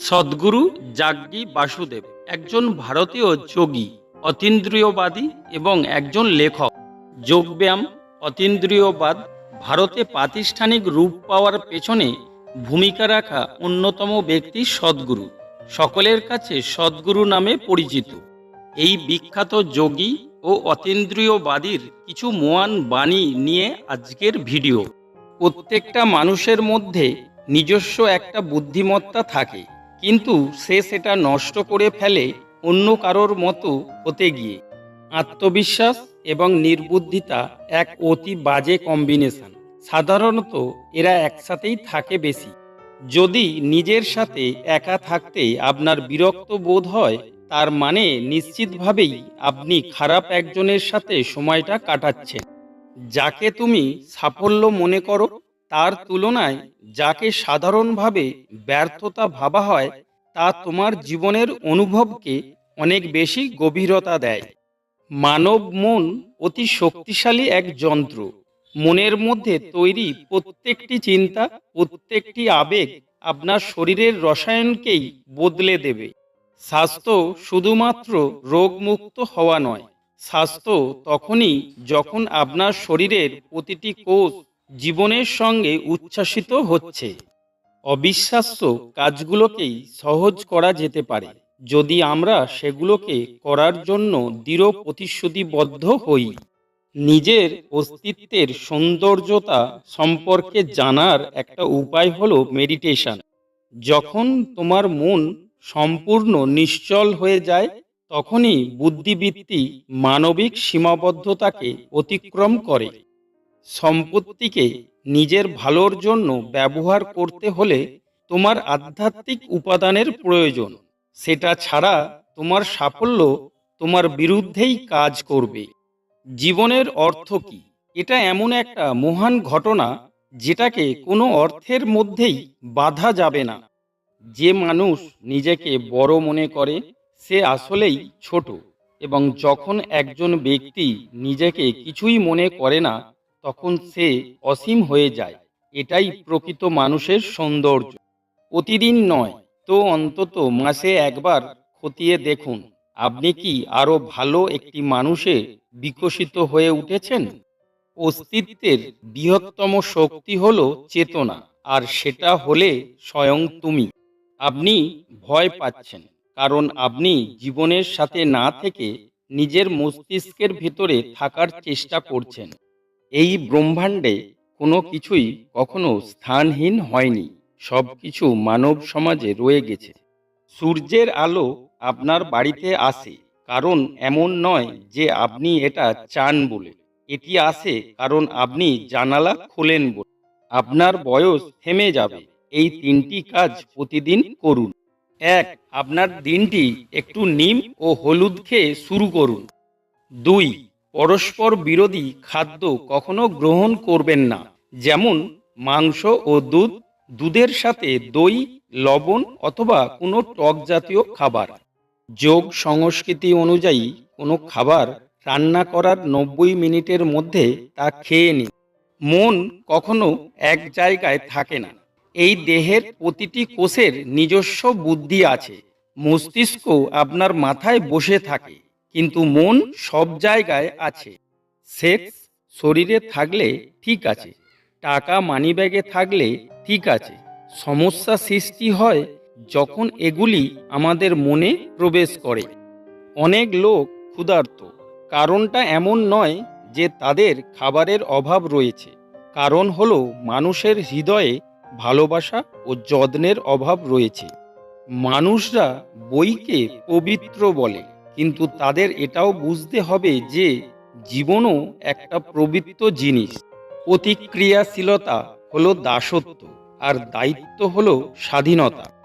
সদ্গুরু জাগ্গি বাসুদেব, একজন ভারতীয় যোগী, অতীন্দ্রিয়বাদী এবং একজন লেখক। যোগব্যায়াম অতীন্দ্রিয়বাদ ভারতে প্রাতিষ্ঠানিক রূপ পাওয়ার পেছনে ভূমিকা রাখা অন্যতম ব্যক্তি সদ্গুরু। সকলের কাছে সদ্গুরু নামে পরিচিত। এই বিখ্যাত যোগী ও অতীন্দ্রিয়বাদীর কিছু মহান বাণী নিয়ে আজকের ভিডিও। প্রত্যেকটা মানুষের মধ্যে নিজস্ব একটা বুদ্ধিমত্তা থাকে। কিন্তু সে সেটা নষ্ট করে ফেলে অন্য কারোর মতো হতে গিয়ে। আত্মবিশ্বাস এবং নির্বুদ্ধিতা এক অতি বাজে কম্বিনেশন সাধারণত এরা একসাথেই থাকে বেশি। যদি নিজের সাথে একা থাকতে আপনার বিরক্ত বোধ হয়, তার মানে নিশ্চিতভাবেই আপনি খারাপ একজনের সাথে সময়টা কাটাচ্ছেন। যাকে তুমি সাফল্য মনে করো তার তুলনায় যাকে সাধারণভাবে ব্যর্থতা ভাবা হয়, তা তোমার জীবনের অনুভবকে অনেক বেশি গভীরতা দেয়। মানব মন অতি শক্তিশালী এক যন্ত্র। মনের মধ্যে তৈরি প্রত্যেকটি চিন্তা, প্রত্যেকটি আবেগ আপনার শরীরের রসায়নকেই বদলে দেবে। স্বাস্থ্য শুধুমাত্র রোগমুক্ত হওয়া নয়। স্বাস্থ্য তখনই যখন আপনার শরীরের প্রতিটি কোষ জীবনের সঙ্গে উচ্ছ্বাসিত হচ্ছে। অবিশ্বাস্য কাজগুলোকেই সহজ করা যেতে পারে। যদি আমরা সেগুলোকে করার জন্য দৃঢ় প্রতিশ্রুতিবদ্ধ হই, নিজের অস্তিত্বের সৌন্দর্যতা সম্পর্কে জানার একটা উপায় হলো মেডিটেশন। যখন তোমার মন সম্পূর্ণ নিশ্চল হয়ে যায়, তখনই বুদ্ধিবৃত্তি মানবিক সীমাবদ্ধতাকে অতিক্রম করে। সম্পত্তিকে নিজের ভালোর জন্য ব্যবহার করতে হলে তোমার আধ্যাত্মিক উপাদানের প্রয়োজন। সেটা ছাড়া তোমার সাফল্য তোমার বিরুদ্ধেই কাজ করবে। জীবনের অর্থ কি? এটা এমন একটা মহান ঘটনা যেটাকে কোনো অর্থের মধ্যেই বাধা যাবে না। যে মানুষ নিজেকে বড় মনে করে, সে আসলেই ছোট এবং যখন একজন ব্যক্তি নিজেকে কিছুই মনে করে না তখন সে অসীম হয়ে যায়। এটাই প্রকৃত মানুষের সৌন্দর্য। প্রতিদিন নয়, তো অন্তত মাসে একবার খতিয়ে দেখুন, আপনি কি আরও ভালো একটি মানুষে বিকশিত হয়ে উঠেছেন? অস্তিত্বের বৃহত্তম শক্তি হল চেতনা, আর সেটা হলে স্বয়ং তুমি। আপনি ভয় পাচ্ছেন, কারণ আপনি জীবনের সাথে না থেকে নিজের মস্তিষ্কের ভেতরে থাকার চেষ্টা করছেন। এই ব্রহ্মাণ্ডে কোনো কিছুই কখনো স্থানহীন হয়নি, সব কিছু মানব সমাজে রয়ে গেছে। সূর্যের আলো আপনার বাড়িতে আসে, কারণ এমন নয় যে আপনি এটা চান বলে। এটি আসে কারণ আপনি জানালা খোলেন বলে। আপনার বয়স থেমে যাবে, এই তিনটি কাজ প্রতিদিন করুন। এক, আপনার দিনটি একটু নিম ও হলুদ খেয়ে শুরু করুন। দুই পরস্পর বিরোধী খাদ্য কখনো গ্রহণ করবেন না, যেমন মাংস ও দুধ, দুধের সাথে দই, লবণ অথবা কোনো টক জাতীয় খাবার। যোগ সংস্কৃতি অনুযায়ী কোনো খাবার রান্না করার নব্বই মিনিটের মধ্যে তা খেয়ে নিন। মন কখনো এক জায়গায় থাকে না। এই দেহের প্রতিটি কোষের নিজস্ব বুদ্ধি আছে। মস্তিষ্ক আপনার মাথায় বসে থাকে। কিন্তু মন সব জায়গায় আছে। সেক্স শরীরে থাকলে ঠিক আছে, টাকা মানিব্যাগে থাকলে ঠিক আছে। সমস্যা সৃষ্টি হয় যখন এগুলি আমাদের মনে প্রবেশ করে। অনেক লোক ক্ষুধার্ত। কারণটা এমন নয় যে তাদের খাবারের অভাব রয়েছে। কারণ হলো মানুষের হৃদয়ে ভালোবাসা ও যত্নের অভাব রয়েছে। মানুষরা বইকে পবিত্র বলে। কিন্তু তাদের এটাও বুঝতে হবে যে জীবনও একটা প্রবৃত্ত জিনিস। প্রতিক্রিয়াশীলতা হলো দাসত্ব, আর দায়িত্ব হলো স্বাধীনতা।